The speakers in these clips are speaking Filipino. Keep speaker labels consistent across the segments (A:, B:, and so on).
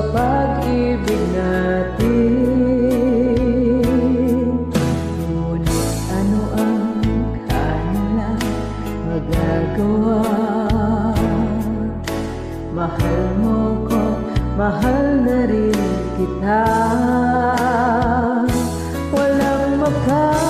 A: sa pag-ibig natin. Ano ang kanila magagawa? Mahal mo ko, mahal na rin kita. Walang makakalawa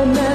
A: But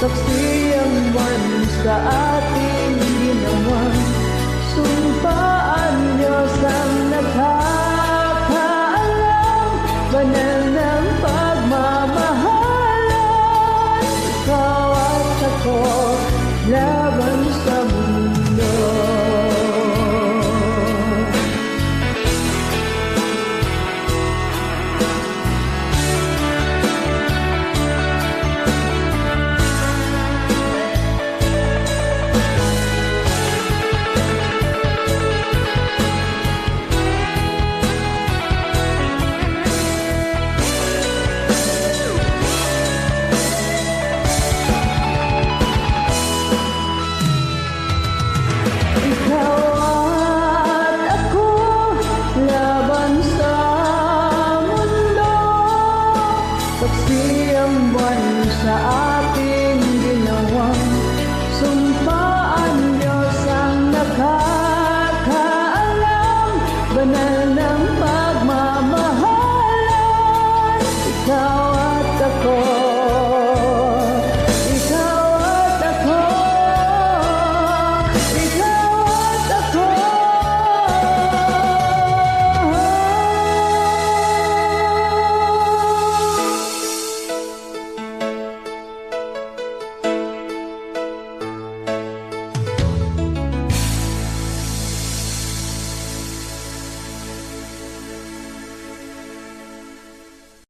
A: кусок сыра. ang buwan sa ating ginawa